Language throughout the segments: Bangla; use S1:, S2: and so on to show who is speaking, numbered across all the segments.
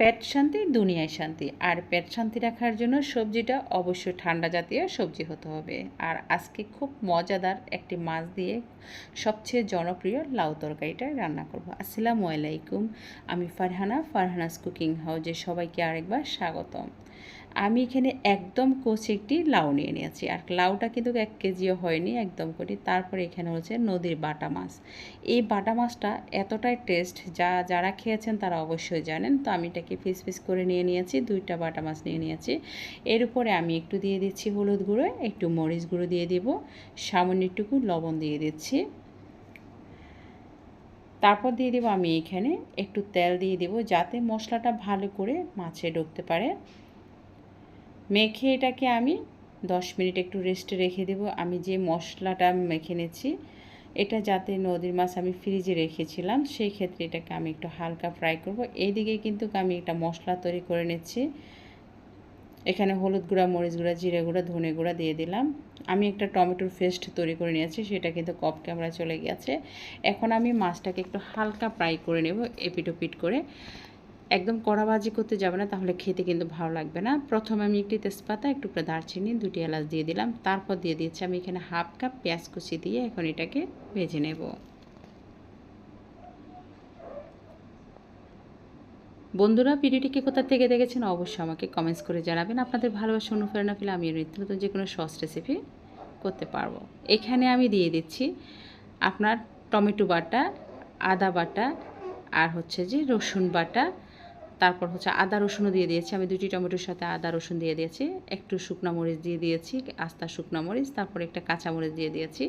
S1: পেট শান্তি, দুনিয়ায় শান্তি। আর পেট শান্তি রাখার জন্য সবজিটা অবশ্যই ঠান্ডা জাতীয় সবজি হতে হবে। আর আজকে খুব মজাদার একটি মাছ দিয়ে সবচেয়ে জনপ্রিয় লাউ তরকারিটা রান্না করব। আসসালামু আলাইকুম। আমি ফারহানা, ফারহানাস কুকিং হাউজে সবাইকে আরেকবার স্বাগতম। আমি এখানে একদম কচি একটি লাউ নিয়ে নিয়েছি। আর লাউটা কিন্তু এক কেজিও হয়নি একদম করি তারপরে এখানে হচ্ছে নদীর বাটা মাছ। এই বাটা মাছটা এতটাই টেস্ট যা, যারা খেয়েছেন তারা অবশ্যই জানেন। তো আমি এটাকে পিস পিস করে নিয়ে নিয়েছি, দুইটা বাটা মাছ নিয়ে নিয়েছি। এর উপরে আমি একটু দিয়ে দিচ্ছি হলুদ গুঁড়ো, একটু মরিচ গুঁড়ো দিয়ে দিব, সামান্য একটুকু লবণ দিয়ে দিচ্ছি। তারপর দিয়ে দেবো আমি এখানে একটু তেল দিয়ে দেবো যাতে মশলাটা ভালো করে মাছে ঢুকতে পারে। মেখে এটাকে আমি দশ মিনিট একটু রেস্টে রেখে দেবো। আমি যে মশলাটা মেখে নিয়েছি এটা যাতে নদীর মাছ আমি ফ্রিজে রেখেছিলাম, সেই ক্ষেত্রে এটাকে আমি একটু হালকা ফ্রাই করব। এইদিকে কিন্তু আমি একটা মশলা তৈরি করে নিচ্ছি। এখানে হলুদ গুঁড়া, মরিচ গুঁড়া, জিরে গুঁড়া, ধনে গুঁড়া দিয়ে দিলাম। আমি একটা টমেটোর পেস্ট তৈরি করে নিয়েছি, সেটা কিন্তু কপ ক্যামেরা চলে গেছে। এখন আমি মাছটাকে একটু হালকা ফ্রাই করে নেব এপিটোপিট করে। একদম কড়াবাজি করতে যাবে না, তাহলে খেতে কিন্তু ভালো লাগবে না। প্রথমে আমি একটি তেজপাতা, একটু করে দারচিনি দুটি এলাচ দিয়ে দিলাম। তারপর দিয়ে দিয়েছি আমি এখানে হাফ কাপ পেঁয়াজ কুচি দিয়ে এখন এটাকে ভেজে নেব। বন্ধুরা ভিডিওটিকে কোথা থেকে দেখেছেন অবশ্যই আমাকে কমেন্টস করে জানাবেন। আপনাদের ভালোবাসা, অনুপ্রেরণা পেলে আমি নিত্য নতুন যে কোনো সস রেসিপি করতে পারব। এখানে আমি দিয়ে দিচ্ছি আপনার টমেটো বাটা, আদা বাটা, আর হচ্ছে যে রসুন বাটা তারপর হচ্ছে আদা রসুনও দিয়ে দিয়েছি। আমি দুটি টমেটোর সাথে আদা রসুন দিয়ে দিয়েছি। একটু শুকনা মরিচ দিয়ে দিয়েছি, আস্তা শুকনা মরিচ, তারপর একটা কাঁচা মরিচ দিয়ে দিয়েছি।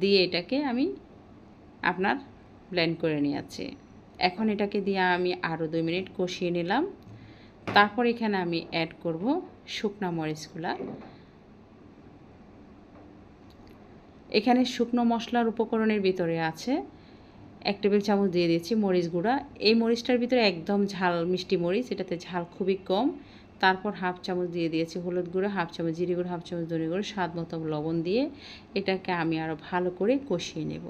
S1: দিয়ে এটাকে আমি আপনার ব্লেন্ড করে নিয়েছি। এখন এটাকে দিয়ে আমি আরও দুই মিনিট কষিয়ে নিলাম। তারপর এখানে আমি অ্যাড করব শুকনা মরিচগুলা। এখানে শুকনো মশলার উপকরণের ভিতরে আছে এক টেবিল চামচ দিয়ে দিয়েছি মরিচ গুঁড়া। এই মরিচটার ভিতরে একদম ঝাল, মিষ্টি মরিচ, এটাতে ঝাল খুবই কম। তারপর হাফ চামচ দিয়ে দিয়েছি হলুদ গুঁড়ো, হাফ চামচ জিরি গুঁড়ো, হাফ চামচ ধনে গুঁড়ো, স্বাদ মতো লবণ দিয়ে এটাকে আমি আরও ভালো করে কষিয়ে নেব।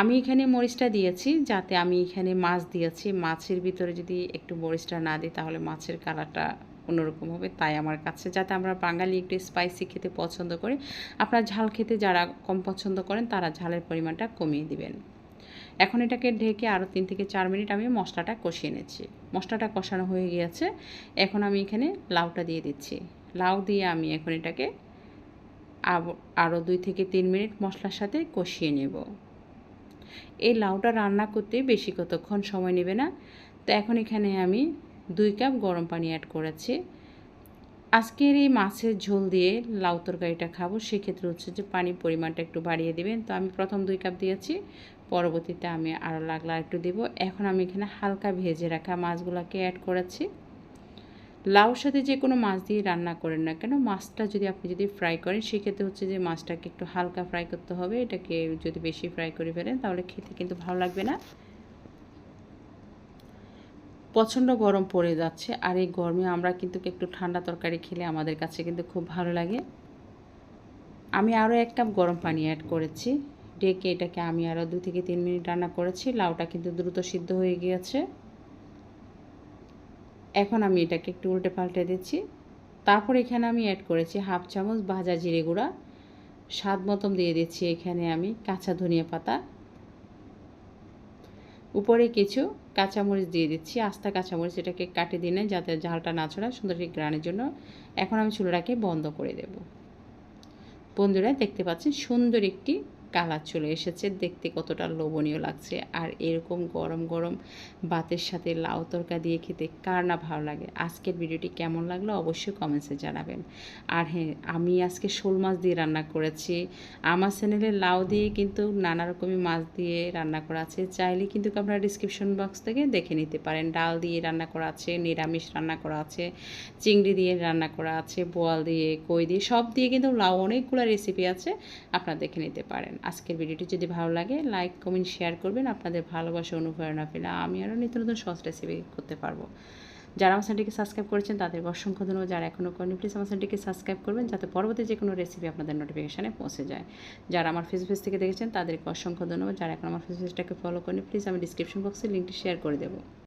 S1: আমি এখানে মরিচটা দিয়েছি যাতে আমি এখানে মাছ দিয়েছি। মাছের ভিতরে যদি একটু মরিচটা না দিই তাহলে মাছের কালারটা অন্যরকম হবে। তাই আমার কাছে, যাতে আমরা বাঙালি একটু স্পাইসি খেতে পছন্দ করি। আপনার ঝাল খেতে যারা কম পছন্দ করেন তারা ঝালের পরিমাণটা কমিয়ে দিবেন। এখন এটাকে ঢেকে আরও তিন থেকে চার মিনিট আমি মশলাটা কষিয়ে নিচ্ছি। মশলাটা কষানো হয়ে গিয়েছে। এখন আমি এখানে লাউটা দিয়ে দিচ্ছি। লাউ দিয়ে আমি এখন এটাকে আরও দুই থেকে তিন মিনিট মশলার সাথে কষিয়ে নেব। এই লাউটা রান্না করতে বেশি কতক্ষণ সময় নেবে না? তো এখন এখানে আমি দুই কাপ গরম পানি অ্যাড করেছি। আজকের এই মাছের ঝোল দিয়ে লাউ তরকারিটা খাব। সেক্ষেত্রে হচ্ছে যে পানির পরিমাণটা একটু বাড়িয়ে দেবেন। তো আমি প্রথম দুই কাপ দিয়েছি। পরবর্তীতে আমি আরও লাগলা একটু দেবো। এখন আমি এখানে হালকা ভেজে রাখা মাছগুলোকে অ্যাড করেছি। লাউর সাথে যে কোনো মাছ দিয়ে রান্না করেন না কেন, মাছটা যদি আপনি যদি ফ্রাই করেন, সেক্ষেত্রে হচ্ছে যে মাছটাকে একটু হালকা ফ্রাই করতে হবে। এটাকে যদি বেশি ফ্রাই করে ফেলেন, তাহলে খেতে কিন্তু ভালো লাগবে না। প্রচণ্ড গরম পড়ে যাচ্ছে আর এই গরমে আমরা কিন্তু একটু ঠান্ডা তরকারি খেলে আমাদের কাছে কিন্তু খুব ভালো লাগে। আমি আরও এক কাপ গরম পানি অ্যাড করেছি। ডেকে এটাকে আমি আরও দু থেকে তিন মিনিট রান্না করেছি। লাউটা কিন্তু দ্রুত সিদ্ধ হয়ে গিয়েছে। এখন আমি এটাকে একটু উল্টে পাল্টে দিচ্ছি। তারপর এখানে আমি অ্যাড করেছি হাফ চামচ ভাজা জিরে গুঁড়া। স্বাদ মতন দিয়ে দিচ্ছি এখানে আমি কাঁচা ধনিয়া পাতা। উপরে কিছু কাঁচামরিচ দিয়ে দিচ্ছি, আস্তা কাঁচামরিচ এটাকে কাটে দিনে যাতে ঝালটা না ছড়া সুন্দর একটি গ্রানের জন্য। এখন আমি চুলাটাকে বন্ধ করে দেব। বন্ধুরা, দেখতে পাচ্ছেন সুন্দর একটি কালার চলে এসেছে। দেখতে কতটা লোভনীয় লাগছে। আর এরকম গরম গরম ভাতের সাথে লাউ তরকা দিয়ে খেতে কার না ভালো লাগে? আজকের ভিডিওটি কেমন লাগল অবশ্যই কমেন্টসে জানাবেন। আর হ্যাঁ আমি আজকে শোল মাছ দিয়ে রান্না করেছি। আমার চ্যানেলে লাউ দিয়ে কিন্তু নানা রকমের মাছ দিয়ে রান্না করা আছে। চাইলে কিন্তু আপনারা ডিসক্রিপশন বক্স থেকে দেখে নিতে পারেন। ডাল দিয়ে রান্না করা আছে, নিরামিষ রান্না করা আছে, চিংড়ি দিয়ে রান্না করা আছে, বোয়াল দিয়ে, কই দিয়ে, সব দিয়ে কিন্তু লাউ অনেকগুলো রেসিপি আছে। আপনারা দেখে নিতে পারেন। আজকের ভিডিওটি যদি ভালো লাগে লাইক কমেন্ট শেয়ার করবেন। আপনাদের ভালোবাসা, অনুপ্রেরণা পেলে আমি আরও নিত্য নতুন সস রেসিপি করতে পারব। যারা আমার চ্যানেলটিকে সাবস্ক্রাইব করেছেন তাদের অসংখ্য ধন্যবাদ। যারা এখনও করেনি প্লিজ আমার চ্যানেলটিকে সাবস্ক্রাইব করবেন, যাতে পরবর্তী যে কোনো রেসিপি আপনাদের নোটিফিকেশানে পৌঁছে যায়। যারা আমার ফেসবুক থেকে দেখেছেন, তাদেরকে অসংখ্য ধন্যবাদ। যারা এখন আমার ফেসবুকটাকে ফলো করেনি প্লিজ আমি ডিসক্রিপশন বক্সে লিঙ্কটি শেয়ার করে দেবো।